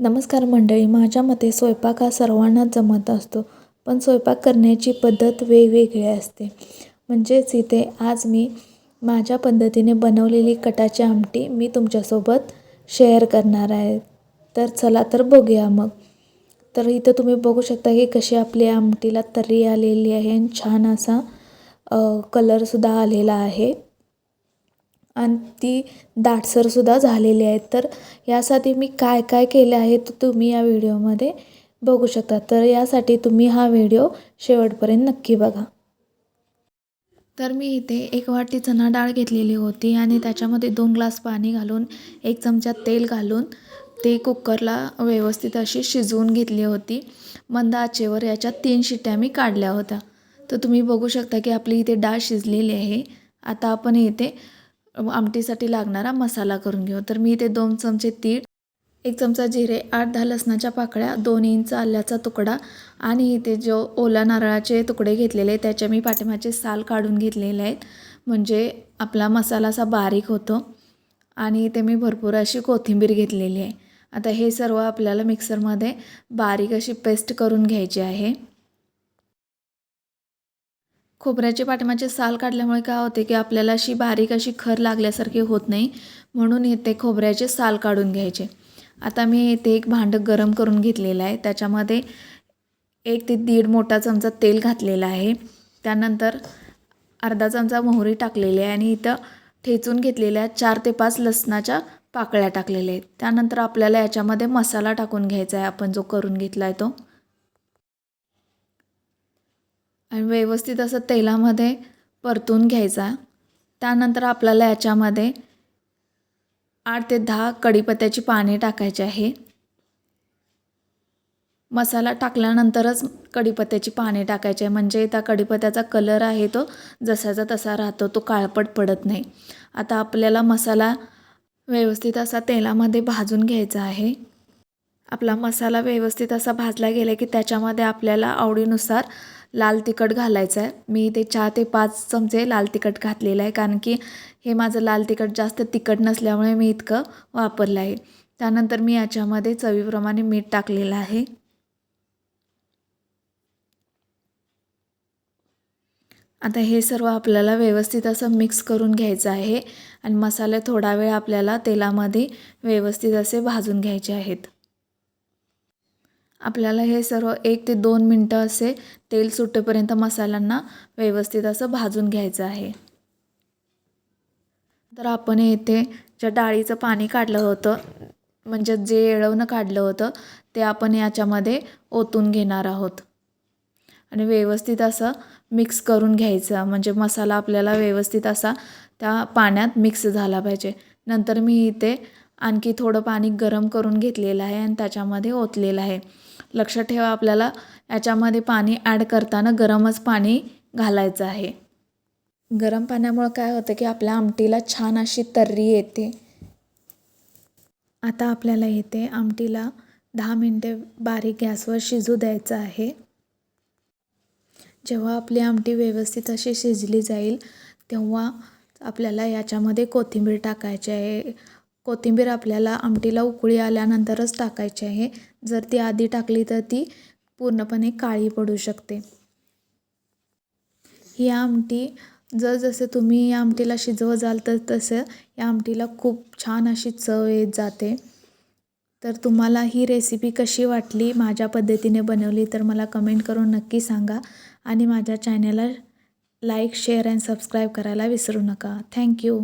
नमस्कार मंडळी माझ्या मते स्वयंपाक हा सर्वांनाच जमत असतो पण स्वयंपाक करण्याची पद्धत वेगवेगळी असते. म्हणजेच इथे आज मी माझ्या पद्धतीने बनवलेली कटाची आमटी मी तुमच्यासोबत शेअर करणार आहे. तर चला तर बघूया मग. तर इथं तुम्ही बघू शकता की कशी आपली आमटीला तर्री आलेली आहे आणि छान असा कलरसुद्धा आलेला आहे. आणि ती दाटसरसुद्धा झालेली आहे तर यासाठी मी काय काय केले आहे तर तुम्ही या व्हिडिओमध्ये बघू शकता. तर यासाठी तुम्ही हा व्हिडिओ शेवटपर्यंत नक्की बघा. तर मी इथे एक वाटी चणा डाळ घेतलेली होती आणि त्याच्यामध्ये दोन ग्लास पाणी घालून एक चमचा तेल घालून ते कुकरला व्यवस्थित अशी शिजवून घेतली होती. मंद आचेवर याच्यात तीन शिट्ट्या मी काढल्या होत्या. तर तुम्ही बघू शकता की आपली इथे डाळ शिजलेली आहे. आता आपण इथे आमटीसाठी लागणारा मसाला करून घेऊ. तर मी इथे दोन चमचे तीळ एक चमचा जिरे आठ दहा लसणाच्या पाकळ्या दोन इंच आल्याचा तुकडा आणि इथे जो ओला नारळाचे तुकडे घेतलेले त्याचे मी पाठिंबाचे साल काढून घेतलेले आहेत. म्हणजे आपला मसाला असा बारीक होतो आणि इथे मी भरपूर अशी कोथिंबीर घेतलेली आहे. आता हे सर्व आपल्याला मिक्सरमध्ये बारीक अशी पेस्ट करून घ्यायची आहे. खोबऱ्याचे पाठिंबाचे साल काढल्यामुळे काय होते की आपल्याला अशी बारीक अशी खर लागल्यासारखी होत नाही. म्हणून इथे खोबऱ्याचे साल काढून घ्यायचे. आता मी इथे एक भांडं गरम करून घेतलेलं आहे. त्याच्यामध्ये एक ते दीड मोठा चमचा तेल घातलेला आहे. त्यानंतर अर्धा चमचा मोहरी टाकलेली आहे आणि इथं ठेचून घेतलेल्या चार ते पाच लसणाच्या पाकळ्या टाकलेल्या आहेत. त्यानंतर आपल्याला याच्यामध्ये मसाला टाकून घ्यायचा आहे. आपण जो करून घेतला आहे तो. आणि व्यवस्थित असं तेलामध्ये परतून घ्यायचा. त्यानंतर आपल्याला याच्यामध्ये आठ ते दहा कढीपत्त्याची पाने टाकायची आहे. मसाला टाकल्यानंतरच कढीपत्त्याची पाने टाकायचे म्हणजे त्या कढीपत्त्याचा कलर आहे तो जसाचा तसा राहतो तो काळपट पडत नाही. आता आपल्याला मसाला व्यवस्थित असा तेलामध्ये भाजून घ्यायचा आहे. आपला मसाला व्यवस्थित असा भाजला गेला की त्याच्यामध्ये आपल्याला आवडीनुसार लाल तिखट घालायचं आहे मी ते चार ते पाच चमचे लाल तिखट घातलेलं आहे. कारण की हे माझं लाल तिखट जास्त तिखट नसल्यामुळे मी इतकं वापरलं आहे. त्यानंतर मी याच्यामध्ये चवीप्रमाणे मीठ टाकलेलं आहे. आता हे सर्व आपल्याला व्यवस्थित असं मिक्स करून घ्यायचं आहे. आणि मसाले थोडा वेळ आपल्याला तेलामध्ये व्यवस्थित असे भाजून घ्यायचे आहेत. आपल्याला हे सर्व एक ते दोन मिनटं असे तेल सुटेपर्यंत मसाल्यांना व्यवस्थित असं भाजून घ्यायचं आहे. तर आपण येथे ज्या डाळीचं पाणी काढलं होतं म्हणजे जे येळवणं काढलं होतं ते आपण याच्यामध्ये ओतून घेणार आहोत. आणि व्यवस्थित असं मिक्स करून घ्यायचं म्हणजे मसाला आपल्याला व्यवस्थित असा त्या पाण्यात मिक्स झाला पाहिजे. नंतर मी इथे आणखी थोडं पाणी गरम करून घेतलेलं आहे आणि त्याच्यामध्ये ओतलेलं आहे. लक्षात ठेवा आपल्याला. याच्यामध्ये पाणी ॲड करताना गरमच पाणी घालायचं आहे. गरम पाण्यामुळं काय होतं की आपल्या आमटीला छान अशी तर्री येते. आता आपल्याला इथे आमटीला दहा मिनटे बारीक गॅसवर शिजू द्यायचं आहे. जेव्हा आपली आमटी व्यवस्थित अशी शिजली जाईल तेव्हा आपल्याला याच्यामध्ये कोथिंबीर टाकायची आहे. कोथिंबीर आपल्याला आमटीला उकळी आल्यानंतरच टाकायची आहे. जर ती आधी टाकली तर ती पूर्णपणे काळी पडू शकते. ही आमटी जर जसं तुम्ही या आमटीला शिजवत जाल तर तसं या आमटीला खूप छान अशी चव येत जाते. तर तुम्हाला ही रेसिपी कशी वाटली माझ्या पद्धतीने बनवली तर मला कमेंट करून नक्की सांगा. आणि माझ्या चॅनलला लाईक शेअर अँड सबस्क्राईब करायला विसरू नका. थँक्यू